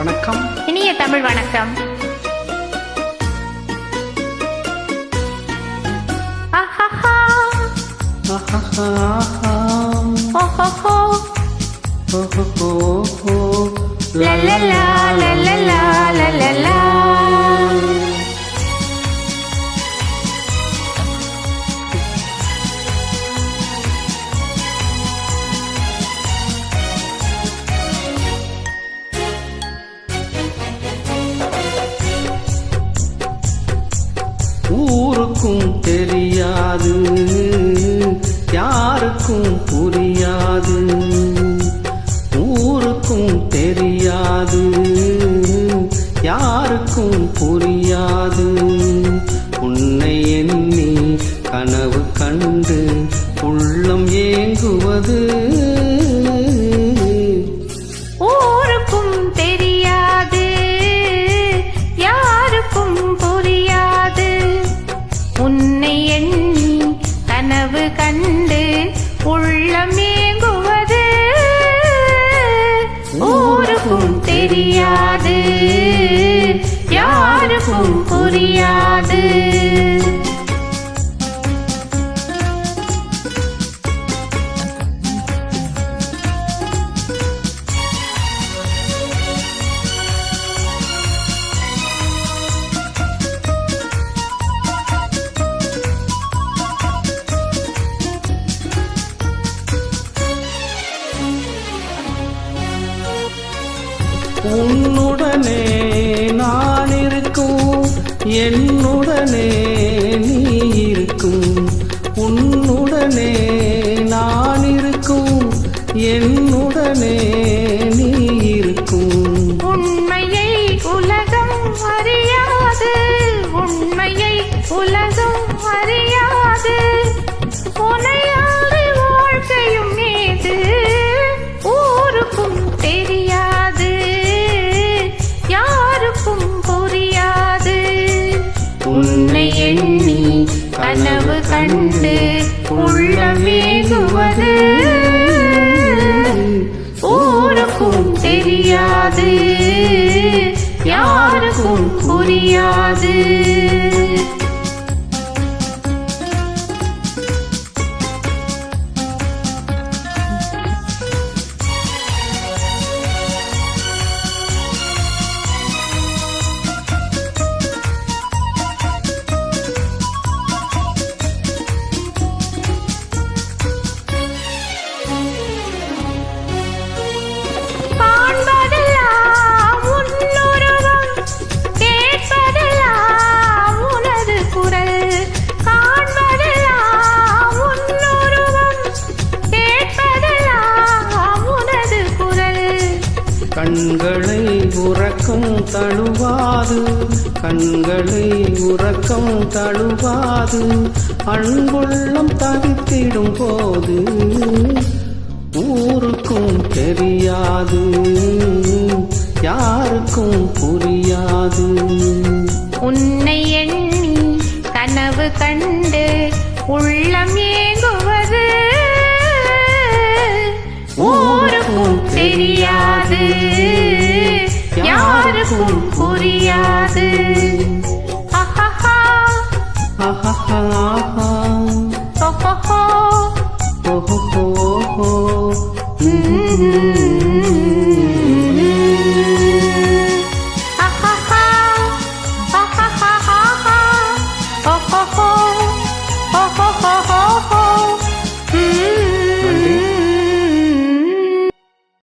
வணக்கம். இனிய தமிழ் வணக்கம். ஆஹாஹா, ஆஹாஹா, ஓஹோஹோ, ஓஹோஹோ, லலலா, லலலா, லலலா. யாருக்கும் தெரியாது. யாருக்கும் புரியாது. ஊருக்கும் தெரியாது. யாருக்கும் புரியாது. உன்னை எண்ணி கனவு கண்டு உள்ளம் ஏங்குவது தெரியாது. யாருக்கும் புரியாது. உன்னுடனே நான் இருக்கும். என்னுடனே கனவு கண்டு உள்ளமேகுவது ஊருக்கும் தெரியாது யாருக்கும் புரியாது. கண்களை உறக்கம் தழுவாது கண்களை உறக்கம் தழுவாது. அன்புள்ளம் தவித்திடும் போது ஊருக்கும் தெரியாது யாருக்கும் புரியாது. தெரியாது. யாருக்கும் புரியாது. ஆஹாஹா,